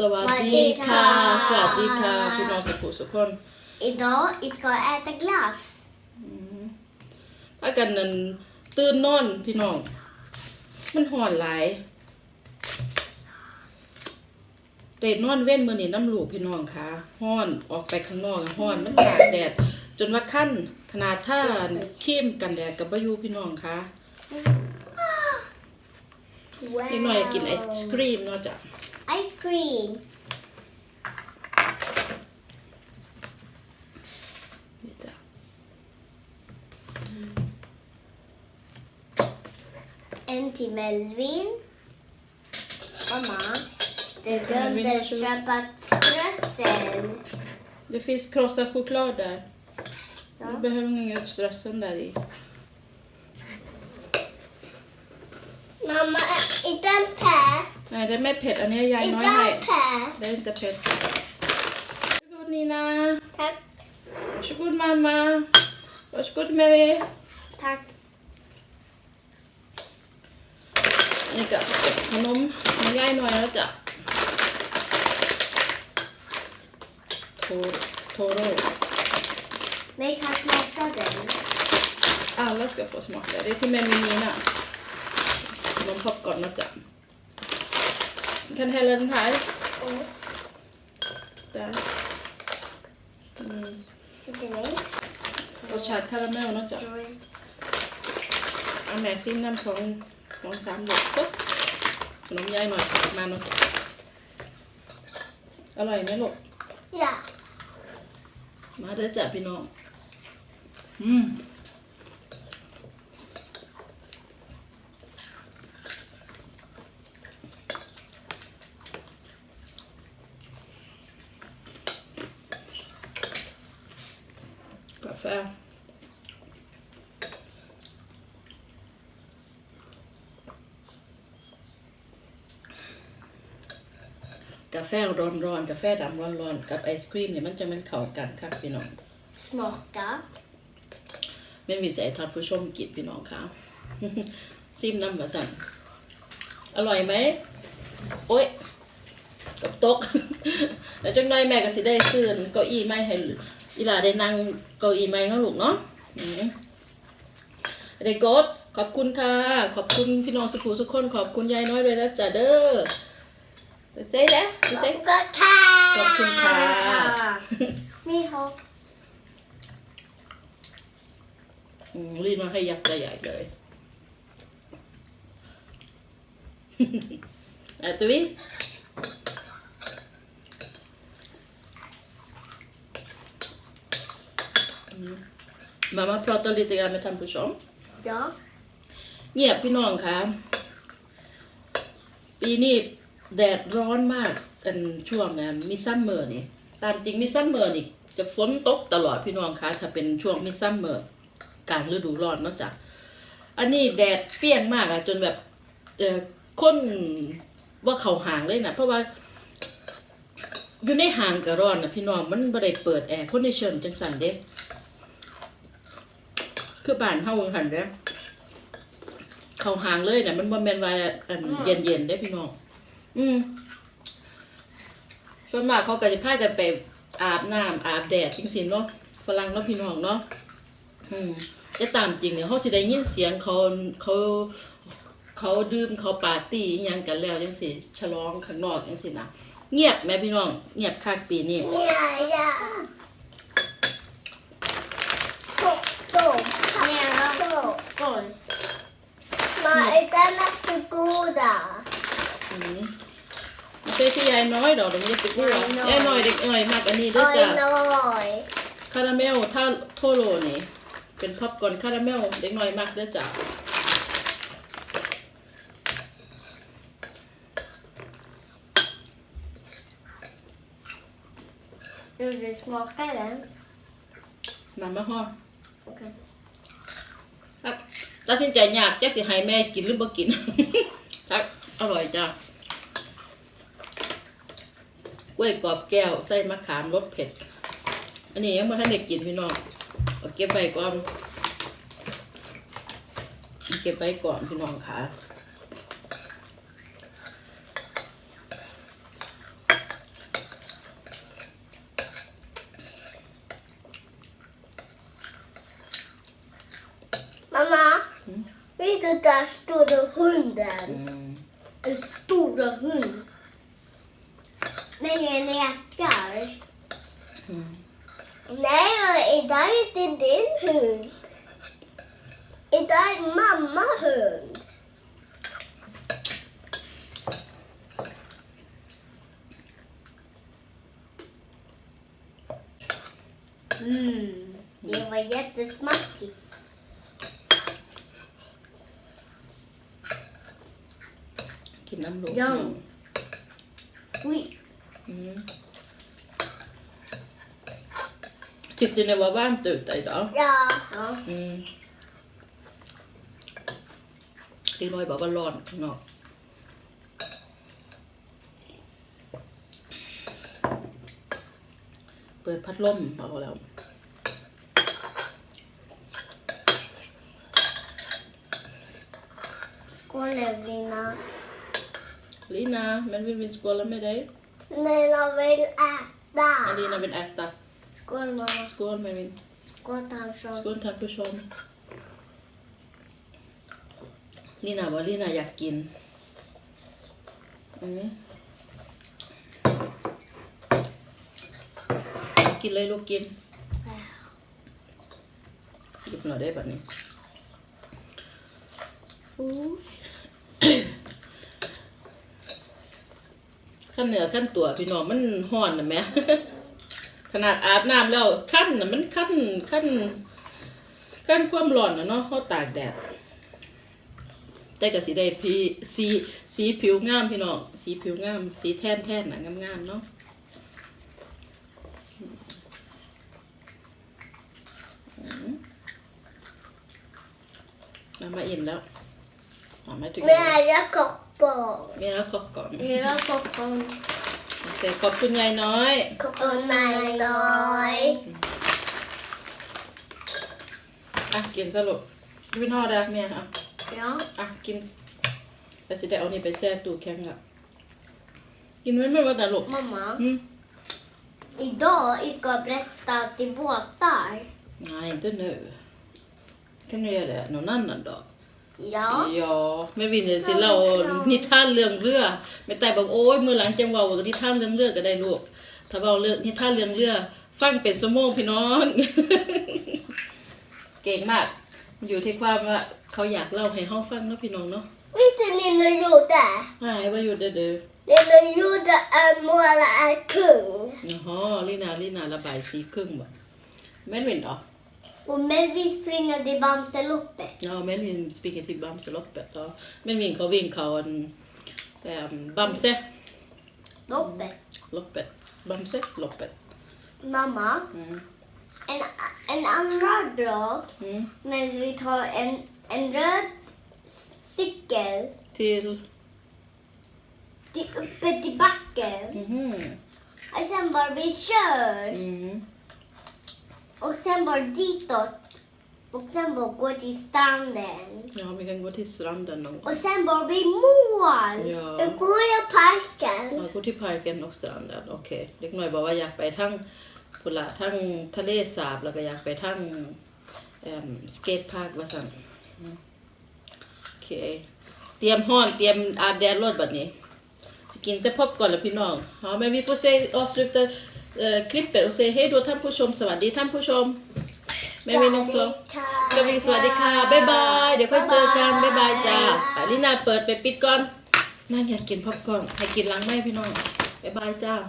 สวัสดีค่ะ สวัสดีค่ะพี่น้องสุขุสุขคน Idag vi ska äta glass. ถ้ากันนั้นตื่นนอนพี่น้อง มันห่อนหลายเดดนอนเว้นมือนี่น้ำลูกพี่น้องค่ะห้อนออกไปข้างนอกอะห้อนมันตากแดด จนว่าขั้นขนาดท่าครีมกันแดดกับบอยูพี่น้องค่ะ Wow. นิดหน่อยอยากกินไอศครีมเนาะจ้ะ Ice cream. En till Melvin. Mamma, du glömde köpa strössel. Det finns krossad choklad där. Ja. Du behöver inget strössel där i. Mamma, inte en pet. Nej, det är med pet. อันนี้ยายน้อย Inte ให้ en pet. Det är inte pet. Varsågod Nina. Tack. Varsågod mamma. Varsågod Mary. Tack. นี่ก็ขนมของยายหน่อยแล้วจ้ะโทโทโร่ Vi kan smaka den. Alla ska få smaka. Det är till mig och Nina. De popcorn นะจ๊ะ kan hälla den här. Och Där. Mm. inte mig. รสชาติคาราเมลนะจ๊ะ Tror jag. เอาแม่ซิมน้ำสองสองสามหยดปุ๊บขนมยายหน่อยมาเนาะอร่อยไหมลูก Ja. มาเด้อจ้ะพี่น้องอืม แฟกาแฟร้อนๆกาแฟดำร้อนๆกับไอศครีมเนี่ยมันจะมันเข้ากันครับพี่น้อง Smaka. ไม่มีใจทอดผู้ชมกินพี่น้องค่ะ ซิมน้ำมาสั่นอร่อยไหมโอ๊ยกับตก แล้วจังไรแม่ก็สิได้ซื้อเก้าอี้ไม้ให้ อีหลาได้นั่งเก้าอี้ไม้เนาะลูกเนาะอืมได้กดขอบคุณค่ะ ขอบคุณพี่น้องสุขุสุขคน ขอบคุณยายน้อยเลยนะจ๊ะเด้อเจ๊แล้วเจ๊ Gott här! ขอบคุณค่ะ Ni har อืมรีดมาให้ยักษ์ใหญ่เลย Äter vi? Mm. Mamma pratar lite grann med tandpushom. Ja. เงียบพี่น้องคะปีนี้แดดร้อนมากกันช่วงมิซัมเมอร์นี่ ตามจริงมิซัมเมอร์นี่ จะฝนตกตลอดพี่น้องคะถ้าเป็นช่วงมิซัมเมอร์กลางฤดูร้อนเนอกจาก อันนี้แดดเปรี้ยงมากอะจนแบบเออคนว่าเขาห่างเลยนะเพราะว่า อยู่ในห่างกับร้อนนะพี่น้องมันบ่ได้เปิดแอร์คอนดิชันจังสันเด้ คือบ้านเฮาหันเด้เขาห่างเลยเนี่ยมันบ่แม่นว่าอันเย็นเย็นๆได้พี่น้องอืมส่วนมากเขาก็จะพากันไปอาบน้ำอาบแดดจริงๆเนาะฝรั่งเนาะพี่น้องเนาะอืมแต่ตามจริงเนี่ยเขาสิได้ยินเสียงเขาเขาเขาดื่มเขาปาร์ตี้อิหยังกันแล้วจังสิฉลองข้างนอกจังสินะเงียบแม่พี่น้อง เงียบคักปีนี้ Ja, ja. Popcorn. Mera popcorn. Ma, är denna för goda? อืมไม่ใช่ที่ยายน้อยดอกตรงนี้ติดกูยายน้อยยายน้อยเด็กน้อยมากอันนี้ด้วยจ้ะ Oj, oj. คาราเมลถ้าโทโรนี่ เป็นพับก่อนคาราเมลเล็กน้อยมากเด้อจ้ะ Vill du smaka den? มามาห้อง Okej. ตัดสินใจยากแจ๊กสิให้แม่กินหรือบ่กินครับอร่อยจ้ะกล้วยกรอบแก้วไส้มะขามรสเผ็ด อันนี้ยังไม่ทันได้กินพี่น้องเอาเก็บไว้ก่อน เก็บไว้ก่อนพี่น้องค่ะ Den där stora hunden. Mm. Den stora hunden. Men jag lekar. Mm. Nej, idag är inte din hund. Idag är mamma hund. Mm. Det var jättesmaskigt. นน้ำลูกยัง Oj. อืม Tyckte ni det var varmt ute idag? Ja. ja. Mm. Det var ju bara var ร้อนข้างนอกเปิดพัดลมเอาแล้ว Skål Evelina. Lina, men vill vi inte skåla med dig? Nina vill äta. Men Lina vill äta. Skål mamma. Skål Melvin. Skål Tansson. Skål tack ผู้ชม Lina บอก Lina อยากกินอืมกินเลยลูกกินหยิบหน่อยได้แบบนี้อู้ ขั้นเหนือขั้นตัวพี่น้องมันห่อนนะแม่ขนาดอาบน้ำแล้วขั้นนะมันขั้นขั้นขั้นความร้อนนะเนาะเขาตากแดดแต่ก็สีได้พีสีสีผิวงามพี่น้องสีผิวงาม สีแท่นแท่นนะงามๆเนาะมามาอินแล้วหอมไหมถึง Nära koppar. มีแล้วก็ก่อน Era koppar. โอเคขอบคุณยายน้อย Koppar nej. อะกินสรุปพี่พ่อได้เมียอะ Ja. อะกินแต่สิได้เอานี่ไปแช่ตู้แข็งอะกินไม่ไม่ว่าแต่ลูก Mamma. อืม Idag vi ska berätta till båtar. Nej, inte nu. Kan du göra det någon annan dag? Ja. ยอไม่วินเลยสิเรานิทานเรื่องเรือไม่แต่บอกโอ้ยมือหลังจังเว่านิทานเรื่องเรือก็ได้ลูกถ้าเว้าเรื่องนิทานเรื่องเรือ ฟังเป็นสมองพี่น้อง เก่งมาก อยู่ที่ความว่าเขาอยากเล่าให้เฮาฟังเนาะพี่น้องเนาะ Vet du Nina gjorde? หายว่าอยู่เด้อเด้อ Nina gjorde en måla en kung. อ๋อลีนาลีนาระบายสีครึ่งบ่แม่นวินเหรอ Och Melvin springer till Bamseloppet. Ja, Melvin springer till Bamseloppet. Ja. Melvin เขาวิ่งเขาอันแอมบัมเซ Loppet. loppet. Bamse loppet. Mamma, อืม en, en andra dag อืม när vi tar en, en röd cykel till till, uppe till backen. อือหือ Och sen bara vi kör. อืม Och sen bara ditåt. Och sen bara gå till stranden. Ja, vi kan gå till stranden någon gång. Och sen bara vi mål. Ja. Då går jag parken. Ja, gå till parken och stranden. Okej. เด็กหน่อยบอกว่าอยากไปทั้งพุละทั้งทะเลสาบแล้วก็อยากไปทั้งเอ่มสเกตพาร์คว่าซั่นอืมโอเค เตรียมห้อนเตรียมอาบแดดรถบัดนี้จะกินแต่พบก่อนแล้วพี่น้อง ja men vi får se avsluta eh, klippet och säga hej då ท่านผู้ชม สวัสดีท่านผู้ชมแม่วิน också กวีสวัสดีค่ะบ๊ายบาย เดี๋ยวค่อยเจอกันบ๊ายบายจ้าอาลินาเปิดไปปิดก่อนนั่งอยากกินพับก่อนให้กินล้างไม่พี่น้องบ๊ายบายจ้าบ